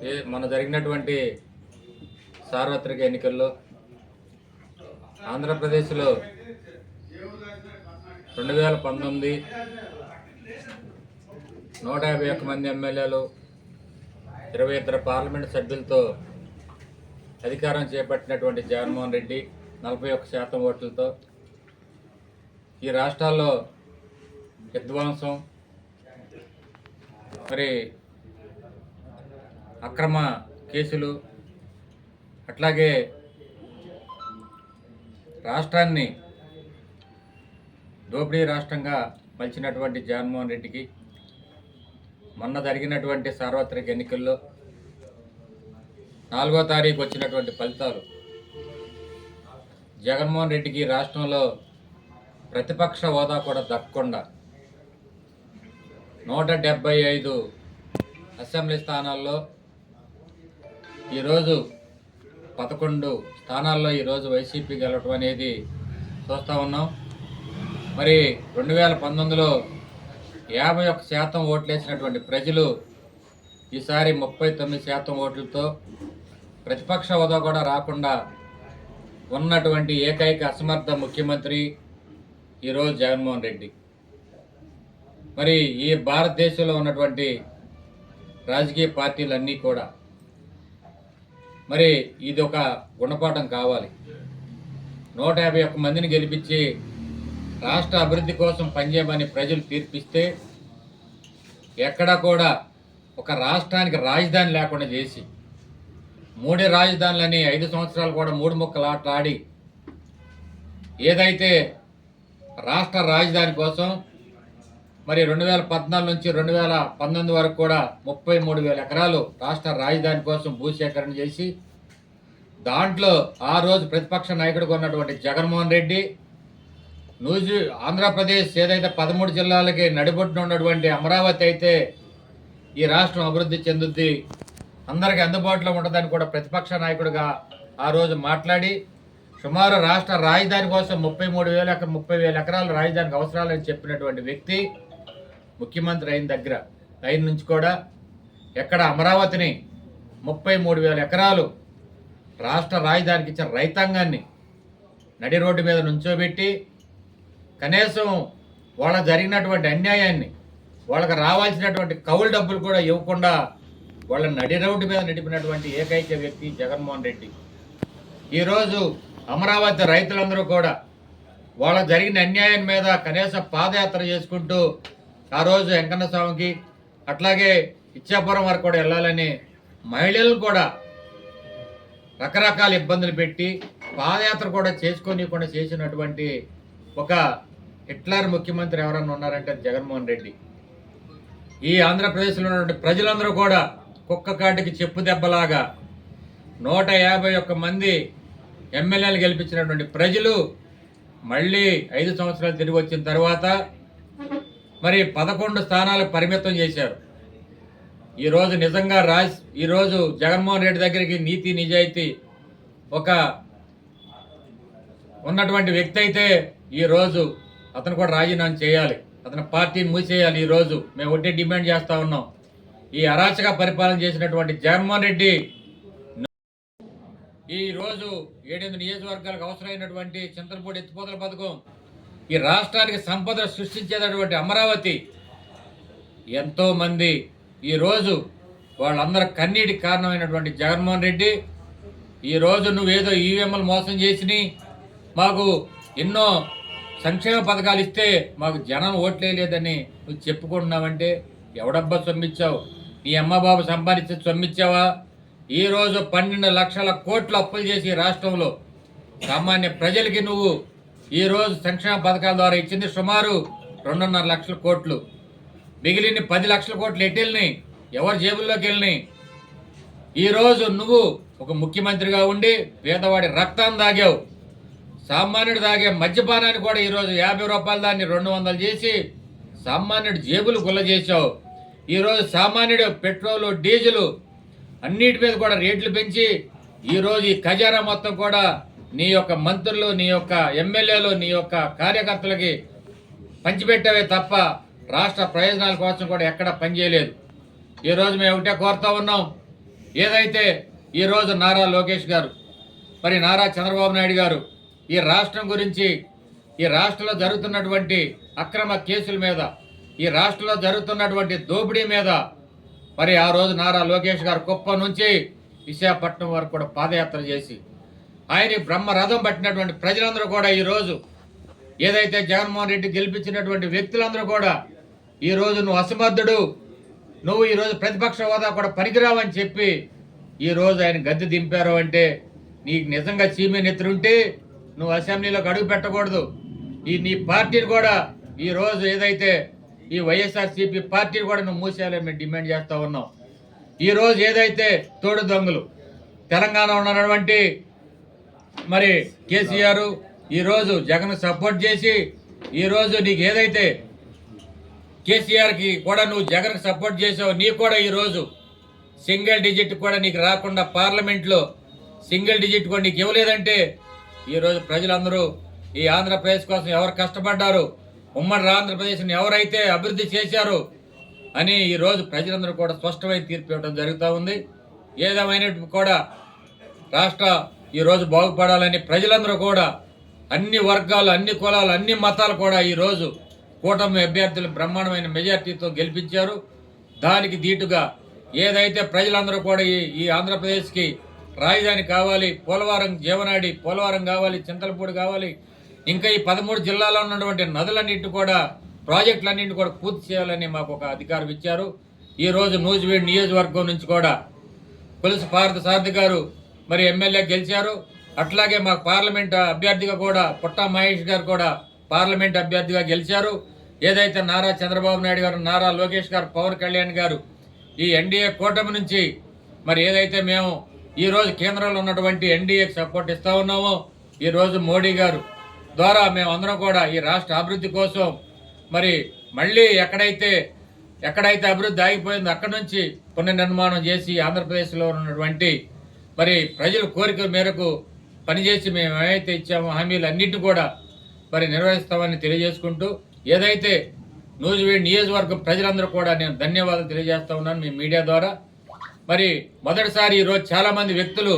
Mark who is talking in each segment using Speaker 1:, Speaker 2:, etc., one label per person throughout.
Speaker 1: ఏ మన జరిగినటువంటి సార్వత్రిక ఎన్నికల్లో ఆంధ్రప్రదేశ్లో రెండు వేల పంతొమ్మిది నూట యాభై ఒక్క మంది ఎమ్మెల్యేలు ఇరవై ఇద్దరు పార్లమెంట్ సభ్యులతో అధికారం చేపట్టినటువంటి జగన్మోహన్ రెడ్డి నలభై ఒక్క శాతం ఓట్లతో ఈ రాష్ట్రాల్లో విధ్వంసం మరి అక్రమ కేసులు అట్లాగే రాష్ట్రాన్ని దోపిడీ రాష్ట్రంగా మలిచినటువంటి జగన్మోహన్ రెడ్డికి మొన్న జరిగినటువంటి సార్వత్రిక ఎన్నికల్లో నాలుగో తారీఖు వచ్చినటువంటి ఫలితాలు జగన్మోహన్ రెడ్డికి రాష్ట్రంలో ప్రతిపక్ష హోదా కూడా దక్కకుండా నూట డెబ్బై ఐదు అసెంబ్లీ స్థానాల్లో ఈరోజు పదకొండు స్థానాల్లో ఈరోజు వైసీపీ గెలవటం అనేది చూస్తూ ఉన్నాం. మరి రెండు వేల పంతొమ్మిదిలో యాభై ఒక్క శాతం ఓట్లేసినటువంటి ప్రజలు ఈసారి ముప్పై తొమ్మిది శాతం ఓట్లతో ప్రతిపక్ష హోదా కూడా రాకుండా ఉన్నటువంటి ఏకైక అసమర్థ ముఖ్యమంత్రి ఈరోజు జగన్మోహన్ రెడ్డి. మరి ఈ భారతదేశంలో ఉన్నటువంటి రాజకీయ పార్టీలన్నీ కూడా మరి ఇది ఒక గుణపాఠం కావాలి. నూట యాభై ఒక్క మందిని గెలిపించి రాష్ట్ర అభివృద్ధి కోసం పనిచేయమని ప్రజలు తీర్పిస్తే ఎక్కడా కూడా ఒక రాష్ట్రానికి రాజధాని లేకుండా చేసి మూడే రాజధానులని ఐదు సంవత్సరాలు కూడా మూడు ముక్కలు ఆటలాడి ఏదైతే రాష్ట్ర రాజధాని కోసం మరి రెండు వేల పద్నాలుగు నుంచి రెండు వేల పంతొమ్మిది వరకు కూడా ముప్పై మూడు వేల ఎకరాలు రాష్ట్ర రాజధాని కోసం భూసేకరణ చేసి దాంట్లో ఆ రోజు ప్రతిపక్ష నాయకుడిగా ఉన్నటువంటి జగన్మోహన్ రెడ్డి న్యూజి ఆంధ్రప్రదేశ్ ఏదైతే పదమూడు జిల్లాలకి నడిబొట్టున ఉన్నటువంటి అమరావతి అయితే ఈ రాష్ట్రం అభివృద్ధి చెందుద్ది అందరికీ అందుబాటులో ఉంటుందని కూడా ప్రతిపక్ష నాయకుడిగా ఆ రోజు మాట్లాడి సుమారు రాష్ట్ర రాజధాని కోసం ముప్పై మూడు వేల ముప్పై వేల ఎకరాలు రాజధానికి అవసరాలని చెప్పినటువంటి వ్యక్తి ముఖ్యమంత్రి అయిన దగ్గర. అయిన నుంచి కూడా ఎక్కడ అమరావతిని ముప్పై మూడు వేల ఎకరాలు రాష్ట్ర రాజధానికి ఇచ్చిన రైతాంగాన్ని నడి రోడ్డు మీద నుంచోబెట్టి కనీసం వాళ్ళ జరిగినటువంటి అన్యాయాన్ని వాళ్ళకి రావాల్సినటువంటి కౌలు డబ్బులు కూడా ఇవ్వకుండా వాళ్ళ నడి రోడ్డు మీద నడిపినటువంటి ఏకైక వ్యక్తి జగన్మోహన్ రెడ్డి. ఈరోజు అమరావతి రైతులందరూ కూడా వాళ్ళ జరిగిన అన్యాయం మీద కనీసం పాదయాత్ర చేసుకుంటూ ఆ రోజు వెంకన్న స్వామికి అట్లాగే ఇచ్చాపురం వరకు కూడా వెళ్ళాలని మహిళలు కూడా రకరకాల ఇబ్బందులు పెట్టి పాదయాత్ర కూడా చేసుకోనీయకుండా చేసినటువంటి ఒక హిట్లర్ ముఖ్యమంత్రి ఎవరన్నా ఉన్నారంటే జగన్మోహన్ రెడ్డి. ఈ ఆంధ్రప్రదేశ్లో ఉన్నటువంటి ప్రజలందరూ కూడా కుక్క కాటికి చెప్పు దెబ్బలాగా నూట యాభై ఒక్క మంది ఎమ్మెల్యేలు గెలిపించినటువంటి ప్రజలు మళ్ళీ ఐదు సంవత్సరాలు తిరిగి వచ్చిన తర్వాత మరి పదకొండు స్థానాలు పరిమితం చేశారు. ఈరోజు నిజంగా రాజ్ ఈరోజు జగన్మోహన్ రెడ్డి దగ్గరికి నీతి నిజాయితీ ఒక ఉన్నటువంటి వ్యక్తి అయితే ఈరోజు అతను కూడా రాజీనామా చేయాలి. అతని పార్టీని మూసేయాలి ఈరోజు మేము ఒకటే డిమాండ్ చేస్తూ ఉన్నాం. ఈ అరాచక పరిపాలన చేసినటువంటి జగన్మోహన్ రెడ్డి ఈరోజు ఏడెనిమిది నియోజకవర్గాలకు అవసరమైనటువంటి చింతలపూడి ఎత్తిపోతల పథకం ఈ రాష్ట్రానికి సంపద సృష్టించేటటువంటి అమరావతి ఎంతోమంది ఈరోజు ఈ రోజు వాళ్ళందరి కన్నీటికి కారణమైనటువంటి జగన్మోహన్ రెడ్డి ఈ రోజు నువ్వేదో ఈవీఎంలు మోసం చేసిని మాకు ఎన్నో సంక్షేమ పథకాలు ఇస్తే మాకు జనం ఓట్లేదని నువ్వు చెప్పుకుంటున్నావంటే ఎవడబ్బా సొమ్మిచ్చావు? నీ అమ్మ బాబు సంపాదించి సొమ్మిచ్చావా? ఈరోజు పన్నెండు లక్షల కోట్లు అప్పులు చేసి రాష్ట్రంలో సామాన్య ప్రజలకి నువ్వు ఈ రోజు సంక్షేమ పథకాల ద్వారా ఇచ్చింది సుమారు రెండున్నర లక్షల కోట్లు. మిగిలిన పది లక్షల కోట్లు ఎట్టెళ్ళని ఎవరి జేబుల్లోకి వెళ్ళినాయి? ఈరోజు నువ్వు ఒక ముఖ్యమంత్రిగా ఉండి పేదవాడి రక్తాన్ని తాగావు. సామాన్యుడు తాగే మద్యపానాన్ని కూడా ఈరోజు యాభై రూపాయల దాన్ని రెండు వందలు చేసి సామాన్యుడు జేబులు గుల్ల చేసావు ఈరోజు సామాన్యుడు పెట్రోలు డీజిలు అన్నిటి మీద కూడా రేట్లు పెంచి ఈరోజు ఈ ఖజానా మొత్తం కూడా నీ యొక్క మంత్రులు నీ యొక్క ఎమ్మెల్యేలు నీ యొక్క కార్యకర్తలకి పంచిపెట్టవే తప్ప రాష్ట్ర ప్రయోజనాల కోసం కూడా ఎక్కడ పనిచేయలేదు. ఈరోజు మేము ఒకటే కోరుతా ఉన్నాం. ఏదైతే ఈరోజు నారా లోకేష్ గారు మరి నారా చంద్రబాబు నాయుడు గారు ఈ రాష్ట్రం గురించి ఈ రాష్ట్రంలో జరుగుతున్నటువంటి అక్రమ కేసుల మీద ఈ రాష్ట్రంలో జరుగుతున్నటువంటి దోపిడీ మీద మరి ఆ రోజు నారా లోకేష్ గారు కుప్ప నుంచి విశాఖపట్నం వరకు కూడా పాదయాత్ర చేసి ఆయన బ్రహ్మ రథం పట్టినటువంటి ప్రజలందరూ కూడా ఈరోజు ఏదైతే జగన్మోహన్ రెడ్డి గెలిపించినటువంటి వ్యక్తులందరూ కూడా ఈరోజు నువ్వు అసమర్థుడు నువ్వు ఈరోజు ప్రతిపక్ష హోదా కూడా పనికిరావని చెప్పి ఈరోజు ఆయన గద్దె దింపారు అంటే నీకు నిజంగా చీమే నెత్తురుంటే నువ్వు అసెంబ్లీలోకి అడుగు పెట్టకూడదు. ఈ నీ పార్టీని కూడా ఈరోజు ఏదైతే ఈ వైఎస్ఆర్సీపీ పార్టీని కూడా నువ్వు మూసేయాలని మేము డిమాండ్ చేస్తూ ఉన్నాం. ఈరోజు ఏదైతే తోడు దొంగలు తెలంగాణ ఉన్నటువంటి మరి కేసీఆర్ ఈరోజు జగన్ సపోర్ట్ చేసి ఈరోజు నీకు ఏదైతే కేసీఆర్కి కూడా నువ్వు జగన్కి సపోర్ట్ చేసావు నీకు కూడా ఈరోజు సింగిల్ డిజిట్ కూడా నీకు రాకుండా పార్లమెంట్లో సింగిల్ డిజిట్ కూడా నీకు ఇవ్వలేదంటే ఈరోజు ప్రజలందరూ ఈ ఆంధ్రప్రదేశ్ కోసం ఎవరు కష్టపడ్డారు ఉమ్మడి ఆంధ్రప్రదేశ్ని ఎవరైతే అభివృద్ధి చేశారు అని ఈరోజు ప్రజలందరూ కూడా స్పష్టమైన తీర్పు ఇవ్వడం జరుగుతూ ఉంది. ఏదేమైనట్టు కూడా రాష్ట్ర ఈరోజు బాగుపడాలని ప్రజలందరూ కూడా అన్ని వర్గాలు అన్ని కులాలు అన్ని మతాలు కూడా ఈరోజు కూటమి అభ్యర్థులు బ్రహ్మాండమైన మెజార్టీతో గెలిపించారు. దానికి దీటుగా ఏదైతే ప్రజలందరూ కూడా ఈ ఈ ఆంధ్రప్రదేశ్కి రాజధాని కావాలి పోలవరం జీవనాడి పోలవరం కావాలి చింతలపూడి కావాలి ఇంకా ఈ పదమూడు జిల్లాలో ఉన్నటువంటి నదులన్నింటి కూడా ప్రాజెక్టులన్నింటి కూడా పూర్తి చేయాలని మాకు ఒక అధికారం ఇచ్చారు. ఈ రోజు నూజివీడ్ నియోజకవర్గం నుంచి కూడా పులుసు భారత సారథి గారు మరి ఎమ్మెల్యే గెలిచారు. అట్లాగే మా పార్లమెంట్ అభ్యర్థిగా కూడా పుట్టా మహేష్ గారు కూడా పార్లమెంట్ అభ్యర్థిగా గెలిచారు. ఏదైతే నారా చంద్రబాబు నాయుడు గారు నారా లోకేష్ గారు పవన్ కళ్యాణ్ గారు ఈ ఎన్డీఏ కూటమి నుంచి మరి ఏదైతే మేము ఈ రోజు కేంద్రంలో ఉన్నటువంటి ఎన్డీఏకి సపోర్ట్ ఇస్తూ ఉన్నామో ఈరోజు మోడీ గారు ద్వారా మేము అందరం కూడా ఈ రాష్ట్ర అభివృద్ధి కోసం మరి మళ్ళీ ఎక్కడైతే ఎక్కడైతే అభివృద్ధి ఆగిపోయిందో అక్కడ నుంచి పునర్నిర్మాణం చేసి ఆంధ్రప్రదేశ్లో ఉన్నటువంటి మరి ప్రజల కోరికల మేరకు పనిచేసి మేము ఏమైతే ఇచ్చామో హామీలు అన్నింటినీ కూడా మరి నిర్వహిస్తామని తెలియజేసుకుంటూ ఏదైతే నూజివీడ్ నియోజకవర్గం ప్రజలందరూ కూడా నేను ధన్యవాదాలు తెలియజేస్తా ఉన్నాను మీ మీడియా ద్వారా. మరి మొదటిసారి ఈరోజు చాలామంది వ్యక్తులు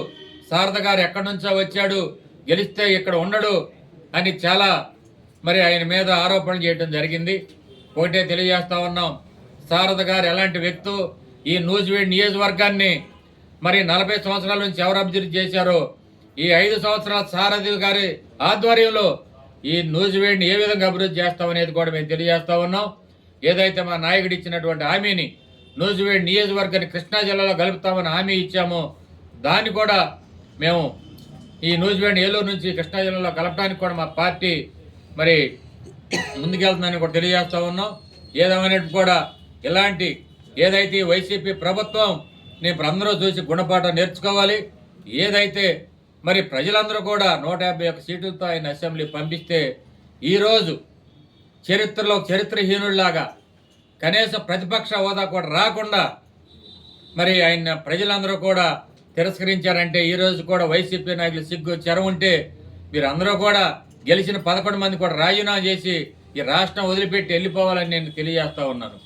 Speaker 1: శారద గారు ఎక్కడి నుంచో వచ్చాడు గెలిస్తే ఇక్కడ ఉండడు అని చాలా మరి ఆయన మీద ఆరోపణలు చేయడం జరిగింది. ఒకటే తెలియజేస్తా ఉన్నాం శారద గారు ఎలాంటి వ్యక్తు ఈ నూజివీడ్ నియోజకవర్గాన్ని మరి నలభై సంవత్సరాల నుంచి ఎవరు అభివృద్ధి చేశారో ఈ ఐదు సంవత్సరాల సారథి గారి ఆధ్వర్యంలో ఈ నూజివీడ్ని ఏ విధంగా అభివృద్ధి చేస్తామనేది కూడా మేము తెలియజేస్తా ఉన్నాం. ఏదైతే మా నాయకుడు ఇచ్చినటువంటి హామీని నూజివీడ్ నియోజకవర్గాన్ని కృష్ణా జిల్లాలో కలుపుతామని హామీ ఇచ్చామో దాన్ని కూడా మేము ఈ నూజివీడ్ ఏలూరు నుంచి కృష్ణా జిల్లాలో కలపడానికి కూడా మా పార్టీ మరి ముందుకెళ్తుందని కూడా తెలియజేస్తా ఉన్నాం. ఏదేమైనట్టు కూడా ఇలాంటి ఏదైతే వైసీపీ ప్రభుత్వం నేను అందరూ చూసి గుణపాఠం నేర్చుకోవాలి. ఏదైతే మరి ప్రజలందరూ కూడా నూట యాభై ఒక్క సీట్లతో ఆయన అసెంబ్లీ పంపిస్తే ఈరోజు చరిత్రలో చరిత్రహీనుల్లాగా కనీసం ప్రతిపక్ష హోదా కూడా రాకుండా మరి ఆయన ప్రజలందరూ కూడా తిరస్కరించారంటే ఈరోజు కూడా వైసీపీ నాయకులు సిగ్గు చెర ఉంటే మీరందరూ కూడా గెలిచిన పదకొండు మంది కూడా రాజీనామా చేసి ఈ రాష్ట్రం వదిలిపెట్టి వెళ్ళిపోవాలని నేను తెలియజేస్తా ఉన్నాను.